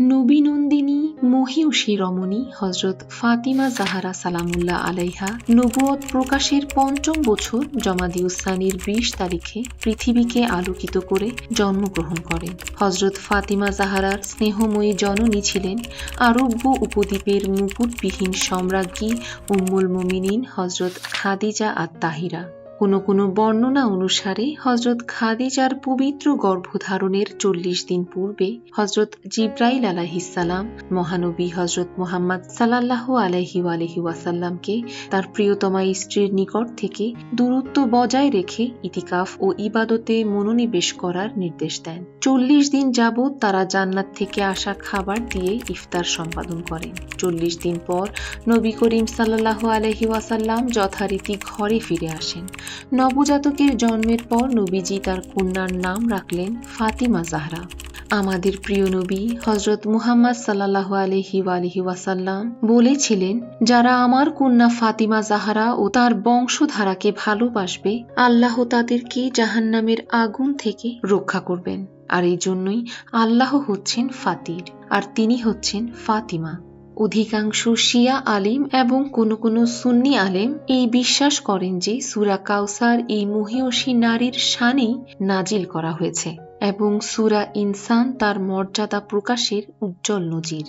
নবীনন্দিনী মহিষী রমণী হজরত ফাতিমা জাহারা সালামুল্লাহ আলাইহা নবুয়ত প্রকাশের পঞ্চম বছর জমাদিউসানির বিশ তারিখে পৃথিবীকে আলোকিত করে জন্মগ্রহণ করেন। হজরত ফাতিমা জাহারার স্নেহময়ী জননী ছিলেন আরব্য উপদ্বীপের মুকুটবিহীন সম্রাজ্ঞী উম্মুল মুমিনিন হজরত খাদিজা আত তাহিরা কোনো কোনো বর্ণনা অনুসারে হজরত খাদিজার পবিত্র গর্ভধারণের চল্লিশ দিন পূর্বে হজরত জিব্রাইল আলাহিসাল্লাম মহানবী হজরত মোহাম্মদ সাল্লাহ আলহি আলহি ওয়াসাল্লামকে তার প্রিয়তমা স্ত্রীর নিকট থেকে দূরত্ব বজায় রেখে ইতিকাফ ও ইবাদতে মনোনিবেশ করার নির্দেশ দেন। চল্লিশ দিন যাবৎ তারা জান্নাত থেকে আসা খাবার দিয়ে ইফতার সম্পাদন করেন। চল্লিশ দিন পর নবী করিম সাল্লাহ আলহি ওয়াসাল্লাম যথারীতি ঘরে ফিরে আসেন। নবজাতকের জন্মের পর নবীজি তার কন্যার নাম রাখলেন ফাতিমা জাহরা। আমাদের প্রিয় নবী হজরত মুহাম্মদ সাল্লাহ আলহি আলহি ওয়াসাল্লাম বলেছিলেন, যারা আমার কন্যা ফাতিমা জাহারা ও তার বংশধারাকে ভালোবাসবে, আল্লাহ তাদেরকে জাহান্নামের আগুন থেকে রক্ষা করবেন। আর এই জন্যই আল্লাহ হচ্ছেন ফাতির, আর তিনি হচ্ছেন ফাতিমা। অধিকাংশ শিয়া আলিম এবং কোনো কোনো সুন্নি আলেম এই বিশ্বাস করেন যে সুরা কাউসার এই মহিয়সী নারীর শানেই নাজিল করা হয়েছে এবং সুরা ইনসান তার মর্যাদা প্রকাশের উজ্জ্বল নজির।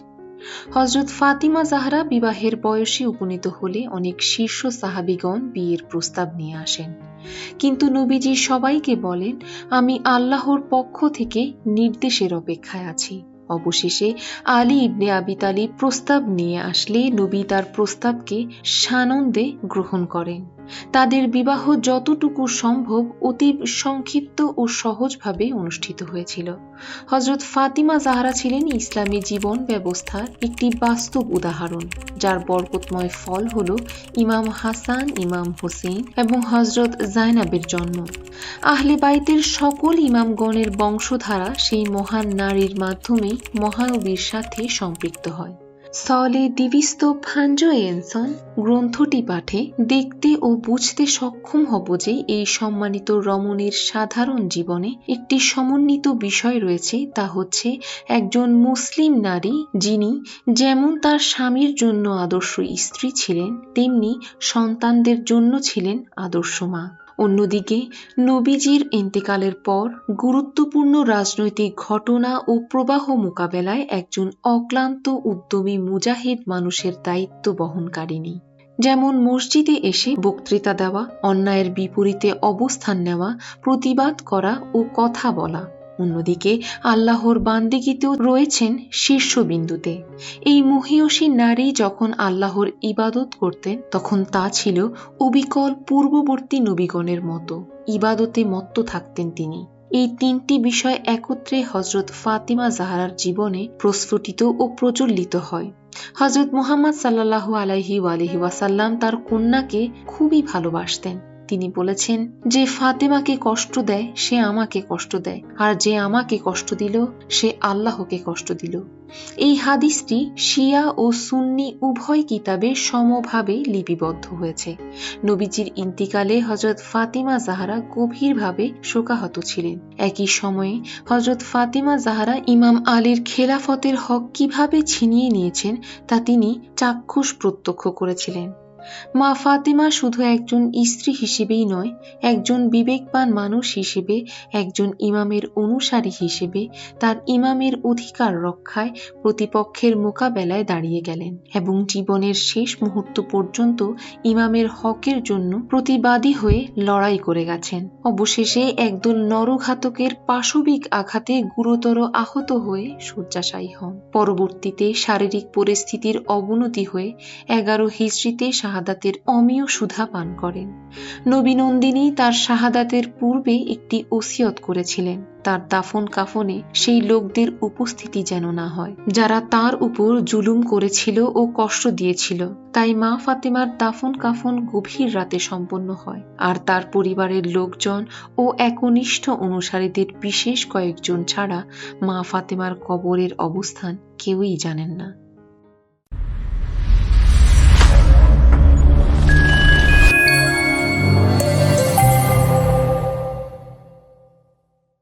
হজরত ফাতিমা জাহরা বিবাহের বয়সে উপনীত হলে অনেক শীর্ষ সাহাবিগণ বিয়ের প্রস্তাব নিয়ে আসেন। কিন্তু নবীজি সবাইকে বলেন, আমি আল্লাহর পক্ষ থেকে নির্দেশের অপেক্ষায় আছি। অবশেষে আলী ইবনে আবি প্রস্তাব নিয়ে আসলে নবী তার প্রস্তাবকে সানন্দে গ্রহণ করেন। তাদের বিবাহ যতটুকু সম্ভব অতি সংক্ষিপ্ত ও সহজভাবে অনুষ্ঠিত হয়েছিল। হজরত ফাতিমা জাহারা ছিলেন ইসলামী জীবন ব্যবস্থার একটি বাস্তব উদাহরণ, যার বরকতময় ফল হল ইমাম হাসান, ইমাম হোসেন এবং হজরত জায়নাবের জন্ম। আহলে বাইতের সকল ইমামগণের বংশধারা সেই মহান নারীর মাধ্যমেই মহানবীর সাথে সম্পৃক্ত হয়। সলে দিবিস্ত ফাঞ্জো এনসন গ্রন্থটি পাঠে দেখতে ও বুঝতে সক্ষম হব যে এই সম্মানিত রমণীর সাধারণ জীবনে একটি সমন্বিত বিষয় রয়েছে, তা হচ্ছে একজন মুসলিম নারী যিনি যেমন তার স্বামীর জন্য আদর্শ স্ত্রী ছিলেন, তেমনি সন্তানদের জন্য ছিলেন আদর্শ মা। অন্যদিকে, নবীজির ইন্তেকালের পর গুরুত্বপূর্ণ রাজনৈতিক ঘটনা ও প্রবাহ মোকাবেলায় একজন অক্লান্ত উদ্যমী মুজাহিদ মানুষের দায়িত্ব বহনকারিনী যেমন মসজিদে এসে বক্তৃতা দেওয়া, অন্যায়ের বিপরীতে অবস্থান নেওয়া, প্রতিবাদ করা ও কথা বলা। অন্যদিকে আল্লাহর বান্দিগিতেও রয়েছেন শীর্ষবিন্দুতে। এই মহিয়সী নারী যখন আল্লাহর ইবাদত করতেন, তখন তা ছিল অবিকল পূর্ববর্তী নবীগণের মতো। ইবাদতে মত্ত থাকতেন তিনি। এই তিনটি বিষয় একত্রে হজরত ফাতিমা জাহারার জীবনে প্রস্ফুটিত ও প্রচলিত হয়। হজরত মোহাম্মদ সাল্লাহ আলাইহি আলহি ওয়াসাল্লাম তার কন্যাকে খুবই ভালোবাসতেন। তিনি বলেছেন, যে ফাতেমাকে কষ্ট দেয়, সে আমাকে কষ্ট দেয়। আর যে আমাকে কষ্ট দিল, সে আল্লাহকে কষ্ট দিল। এই হাদিসটি শিয়া ও সুন্নি উভয় কিতাবে সমভাবে লিপিবদ্ধ হয়েছে। নবীজির ইন্তিকালে হজরত ফাতিমা জাহারা গভীরভাবে শোকাহত ছিলেন। একই সময়ে হজরত ফাতিমা জাহারা ইমাম আলীর খেলাফতের হক কীভাবে ছিনিয়ে নিয়েছেন, তা তিনি চাক্ষুষ প্রত্যক্ষ করেছিলেন। মা ফাতিমা শুধু একজন স্ত্রী হিসেবেই নয়, একজন বিবেকবান মানুষ হিসেবে, একজন ইমামের অনুসারী হিসেবে তার ইমামের অধিকার রক্ষায় প্রতিপক্ষের মোকাবেলায় দাঁড়িয়ে গেলেন এবং জীবনের শেষ মুহূর্ত পর্যন্ত ইমামের হকের জন্য প্রতিবাদী হয়ে লড়াই করে গেছেন। অবশেষে একদল নরঘাতকের পাশবিক আঘাতে গুরুতর আহত হয়ে শয্যাশায়ী হন। পরবর্তীতে শারীরিক পরিস্থিতির অবনতি হয়ে এগারো হিজড়িতে শাহাদাতের অমীয় সুধা পান করেন। নবীনন্দিনী তার শাহাদাতের পূর্বে একটি ওসিয়ত করেছিলেন। তার দাফন কাফনে সেই লোকদের উপস্থিতি যেন না হয়। যারা তার উপর জুলুম করেছিল ও কষ্ট দিয়েছিল, তাই মা ফাতেমার দাফন কাফন গভীর রাতে সম্পন্ন হয়। আর তার পরিবারের লোকজন ও একনিষ্ঠ অনুসারীদের বিশেষ কয়েকজন ছাড়া মা ফাতেমার কবরের অবস্থান কেউই জানেন না।